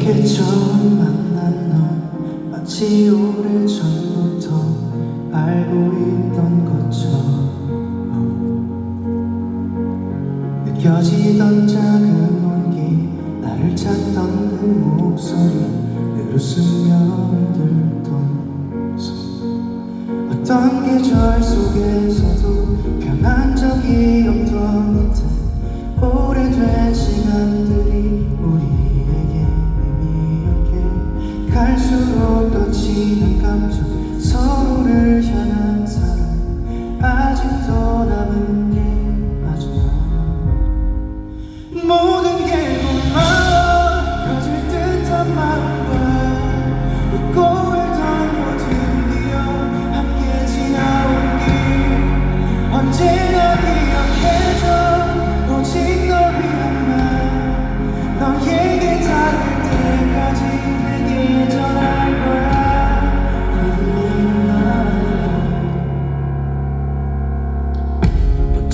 이렇게 처음 만난 너 마치 오래 전부터 알고 있던 것처럼. 느껴지던 작은 온기 나를 찾던 그 목소리 늘 웃으며 들던 손 어떤 계절 속에서 진한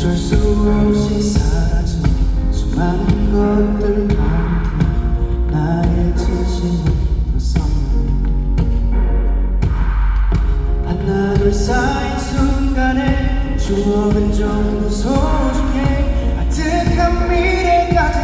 어쩔 수 없이 사라진 수많은 것들 가운데 나의 더 선명해 하나 둘 쌓인 순간에 추억은 전부 소중해. 아득한 미래까지도 닿네